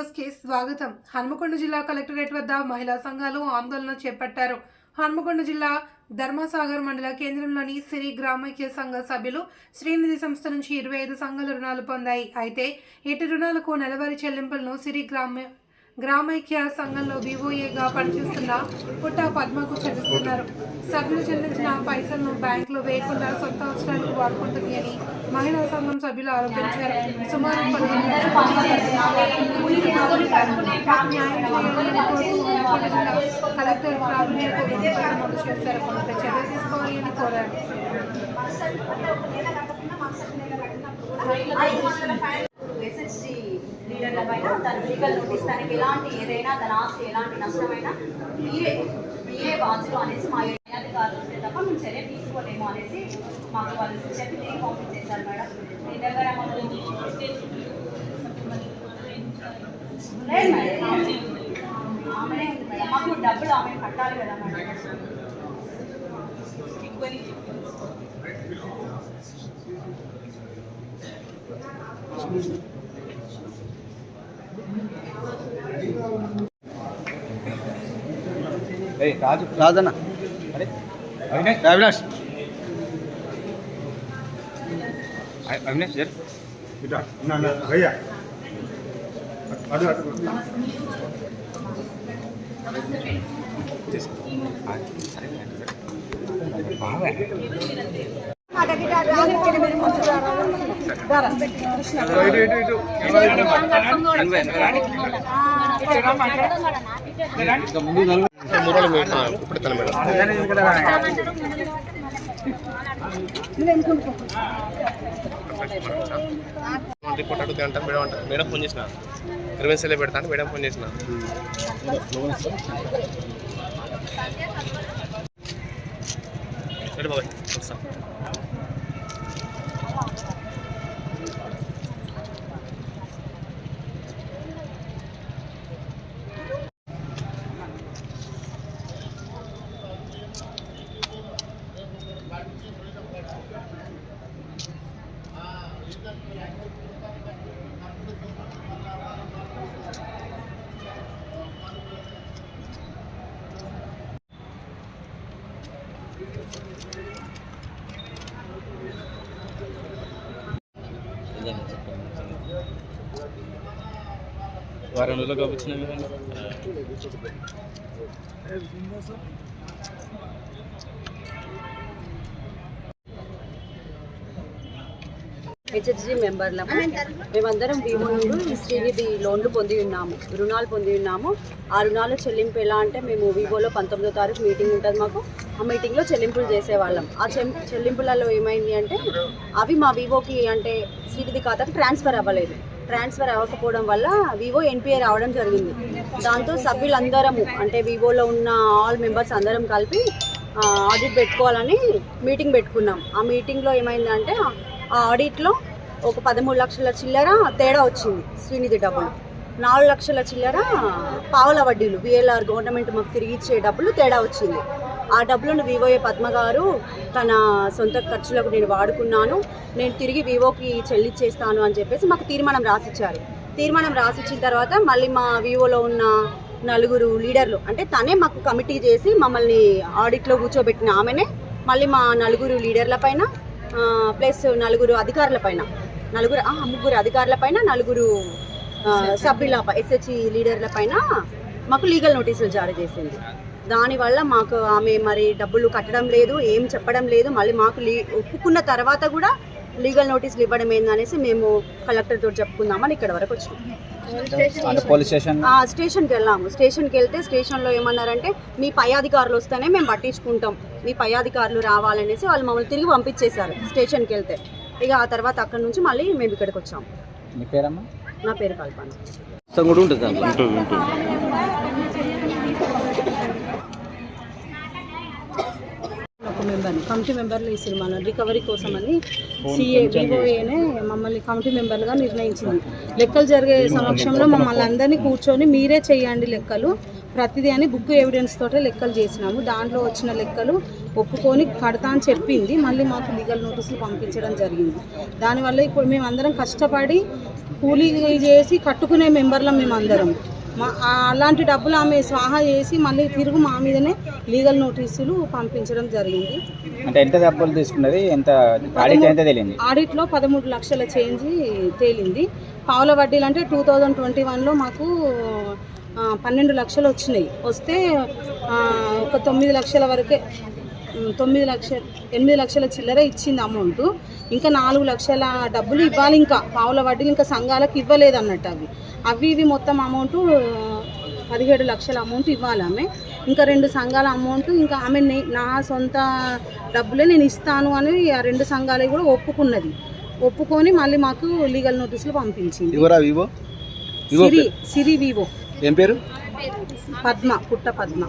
న్యూస్కి స్వాగతం. హన్మకొండ జిల్లా కలెక్టరేట్ వద్ద మహిళా సంఘాలు ఆందోళన చేపట్టారు. హన్మకొండ జిల్లా ధర్మసాగర్ మండల కేంద్రంలోని సిరి గ్రామైక్య సంఘ సభ్యులు శ్రీనిధి సంస్థ నుంచి ఇరవై ఐదు సంఘాల రుణాలు పొందాయి. అయితే ఇటు రుణాలకు నెలవారీ చెల్లింపులను సిరి గ్రామ గ్రామైక్య సంఘంలో బీఓఏగా పనిచేస్తున్న పుట్ట పద్మకు చెల్లిస్తున్నారు. సభ్యులు చెల్లించిన పైసలను బ్యాంకులో వేయకుండా సొంత అవసరాలకు వాడుకుంటుంది అని మహిళా సంఘం సభ్యులు ఆరోపించారు. సుమారు పదిహేను కలెక్టర్ ప్రావీణ్యకు నమోదు చేశారు కొంత చర్య తీసుకోవాలి అని కోరారు పైన తన లీగల్ నోటీస్ దానికి ఎలాంటి ఏదైనా తన ఆస్తి ఎలాంటి నష్టమైనా మీరే మీరే బాధ్యులు అనేసి మా అధికారులు వస్తే తప్ప మేము చర్య తీసుకోలేము అనేసి మాకు వాళ్ళు చెప్పి తిరిగి పంపించేశారు మేడం మీ దగ్గర మాకు లేదు మేడం. ఆమెనే ఉంది మేడం. మాకు డబ్బులు ఆమె కట్టాలి కదా మేడం ఏయ్ రాజు రాజన్న అవినాష్ అవినాష్ నా భయ్యా అడు అడు తీసుకో. ఆ, సరే, సరే, సరే. బాగా రిపోర్ట్ అడుగుతా అంటారు మేడం అంటారు. మేడం ఫోన్ చేసిన? ఇరవై పెడతా అంటే మేడం ఫోన్ చేసిన? సరే బాబాయ్ వస్తాను వారం రోజులుగా వచ్చినాయి హెచ్హెచ్జి మెంబర్లకు మేమందరం వివో నుండి శ్రీనిధి లోన్లు పొంది ఉన్నాము. రుణాలు పొంది ఉన్నాము. ఆ రుణాలు చెల్లింపు ఎలా అంటే మేము వివోలో పంతొమ్మిదో తారీఖు మీటింగ్ ఉంటుంది మాకు. ఆ మీటింగ్లో చెల్లింపులు చేసేవాళ్ళం. ఆ చెల్లింపులలో ఏమైంది అంటే అవి మా వివోకి అంటే శ్రీనిధి ఖాతాకు ట్రాన్స్ఫర్ అవ్వలేదు. ట్రాన్స్ఫర్ అవ్వకపోవడం వల్ల వివో ఎన్పిఐ రావడం జరిగింది. దాంతో సభ్యులందరము అంటే వివోలో ఉన్న ఆల్ మెంబర్స్ అందరం కలిపి ఆడిట్ పెట్టుకోవాలని మీటింగ్ పెట్టుకున్నాం. ఆ మీటింగ్లో ఏమైందంటే ఆ ఆడిట్లో ఒక పదమూడు లక్షల చిల్లర తేడా వచ్చింది శ్రీనిధి డబ్బులు. నాలుగు లక్షల చిల్లర పావుల వడ్డీలు విఎల్ఆర్ గవర్నమెంట్ మాకు తిరిగి ఇచ్చే డబ్బులు తేడా వచ్చింది. ఆ డబ్బులను వివోఏ పద్మ గారు తన సొంత ఖర్చులకు నేను వాడుకున్నాను నేను తిరిగి వివోకి చెల్లిచ్చేస్తాను అని చెప్పేసి మాకు తీర్మానం రాసిచ్చారు. తీర్మానం రాసిచ్చిన తర్వాత మళ్ళీ మా వివోలో ఉన్న నలుగురు లీడర్లు అంటే తనే మాకు కమిటీ చేసి మమ్మల్ని ఆడిట్లో కూర్చోబెట్టిన ఆమెనే మళ్ళీ మా నలుగురు లీడర్ల పైన ప్లస్ నలుగురు అధికారుల పైన. నలుగురు ముగ్గురు అధికారుల పైన నలుగురు సభ్యుల ఎస్హెచ్ఈ లీడర్ల పైన మాకు లీగల్ నోటీసులు జారీ చేసింది. దానివల్ల మాకు ఆమె మరి డబ్బులు కట్టడం లేదు ఏం చెప్పడం లేదు మళ్ళీ మాకు లీ ఒప్పుకున్న తర్వాత కూడా లీగల్ నోటీసులు ఇవ్వడం ఏందనేసి మేము కలెక్టర్ తోటి చెప్పుకుందామని ఇక్కడ వరకు వచ్చినాం. అంటే పోలీస్ స్టేషన్? ఆ, స్టేషన్కి వెళ్ళాము. స్టేషన్కి వెళ్తే స్టేషన్లో ఏమన్నారంటే మీ పై అధికారులు వస్తేనే మేము పట్టించుకుంటాం. మీ పై అధికారులు రావాలనేసి వాళ్ళు మమ్మల్ని తిరిగి పంపించేశారు స్టేషన్కి వెళ్తే. ఇక ఆ తర్వాత అక్కడ నుంచి మళ్ళీ మేము ఇక్కడికి వచ్చాము మీ పేరమ్మా? నా పేరు కల్పన. కూడా ఉంటుంది దాంట్లో. ఒక మెంబర్ని కమిటీ మెంబర్లు ఈ సినిమాలో రికవరీ కోసమని సిఏ వివోఏనే మమ్మల్ని కమిటీ మెంబర్లుగా నిర్ణయించింది. లెక్కలు జరిగే సమక్షంలో మమ్మల్ని అందరినీ కూర్చొని మీరే చేయండి లెక్కలు. ప్రతిదీ అని బుక్ ఎవిడెన్స్ తోటే లెక్కలు చేసినాము. దాంట్లో వచ్చిన లెక్కలు ఒప్పుకొని కడతా అని చెప్పింది. మళ్ళీ మాకు లీగల్ నోటీసులు పంపించడం జరిగింది. దానివల్ల ఇప్పుడు మేము అందరం కష్టపడి కూలీ చేసి కట్టుకునే మెంబర్లం మేము అందరం మా అలాంటి డబ్బులు ఆమె స్వాహా చేసి మళ్ళీ తిరుగు మా మీదనే లీగల్ నోటీసులు పంపించడం జరిగింది. అంటే ఎంత డబ్బులు తీసుకున్నది? ఎంత ఆడిట్ ఎంత ఆడిట్లో పదమూడు లక్షల చేంజ్ తేలింది. పావుల వడ్డీలు అంటే టూ థౌజండ్ ట్వంటీ వన్లో మాకు పన్నెండు లక్షలు వచ్చినాయి. వస్తే ఒక తొమ్మిది లక్షల వరకే తొమ్మిది లక్షల ఎనిమిది లక్షల చిల్లర ఇచ్చింది అమౌంట్. ఇంకా నాలుగు లక్షల డబ్బులు ఇవ్వాలి ఇంకా. పావుల వడ్డీలు ఇంకా సంఘాలకు ఇవ్వలేదు అన్నట్టు అవి. అవి ఇవి మొత్తం అమౌంట్ పదిహేడు లక్షల అమౌంట్ ఇవ్వాలి ఆమె. ఇంకా రెండు సంఘాల అమౌంట్ ఇంకా ఆమె నే- నా సొంత డబ్బులే నేను ఇస్తాను అని ఆ రెండు సంఘాలు కూడా ఒప్పుకున్నది. ఒప్పుకొని మళ్ళీ మాకు లీగల్ నోటీసులు పంపించింది. సిరి సిరి వివో. ఏం పేరు? పద్మ పుట్ట పద్మ.